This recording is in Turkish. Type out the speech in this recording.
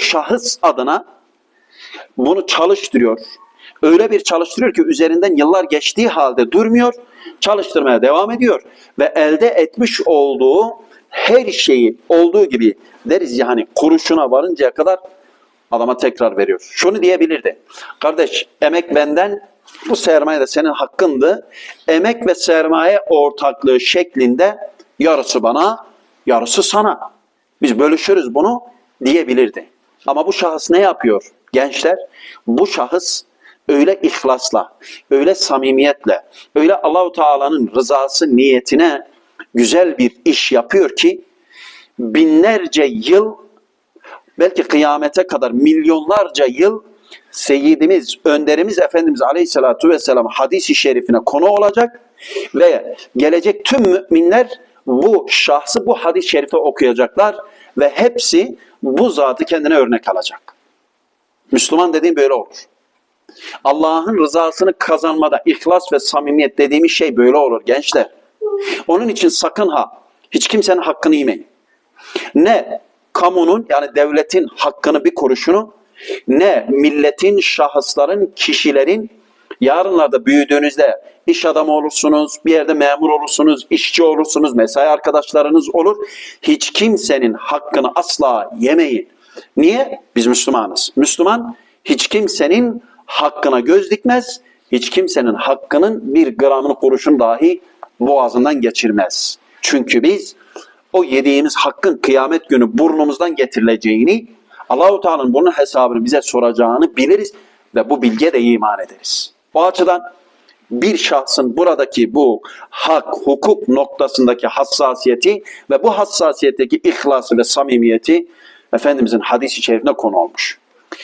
şahıs adına bunu çalıştırıyor. Öyle bir çalıştırıyor ki üzerinden yıllar geçtiği halde durmuyor, çalıştırmaya devam ediyor ve elde etmiş olduğu her şeyi olduğu gibi deriz ya hani kuruşuna varıncaya kadar adama tekrar veriyor. Şunu diyebilirdi. Kardeş emek benden bu sermaye de senin hakkındı. Emek ve sermaye ortaklığı şeklinde yarısı bana, yarısı sana. Biz bölüşürüz bunu diyebilirdi. Ama bu şahıs ne yapıyor gençler? Bu şahıs öyle ihlasla, öyle samimiyetle, öyle Allahu Teala'nın rızası niyetine güzel bir iş yapıyor ki binlerce yıl belki kıyamete kadar milyonlarca yıl Seyyidimiz, önderimiz Efendimiz Aleyhisselatü Vesselam hadisi şerifine konu olacak ve gelecek tüm müminler bu şahsı bu hadis-i şerife okuyacaklar ve hepsi bu zatı kendine örnek alacak. Müslüman dediğim böyle olur. Allah'ın rızasını kazanmada ihlas ve samimiyet dediğimiz şey böyle olur gençler. Onun için sakın ha hiç kimsenin hakkını yemeyin. Ne kamunun yani devletin hakkını bir kuruşunu ne milletin, şahısların, kişilerin yarınlarda büyüdüğünüzde iş adamı olursunuz, bir yerde memur olursunuz, işçi olursunuz, mesai arkadaşlarınız olur. Hiç kimsenin hakkını asla yemeyin. Niye? Biz Müslümanız. Müslüman hiç kimsenin hakkına göz dikmez, hiç kimsenin hakkının bir gramını kuruşun dahi boğazından geçirmez. Çünkü biz o yediğimiz hakkın kıyamet günü burnumuzdan getirileceğini, Allahu Teala'nın bunun hesabını bize soracağını biliriz ve bu bilgiye de iman ederiz. O açıdan bir şahsın buradaki bu hak, hukuk noktasındaki hassasiyeti ve bu hassasiyetteki ihlası ve samimiyeti Efendimizin hadis-i şerifine konu olmuş.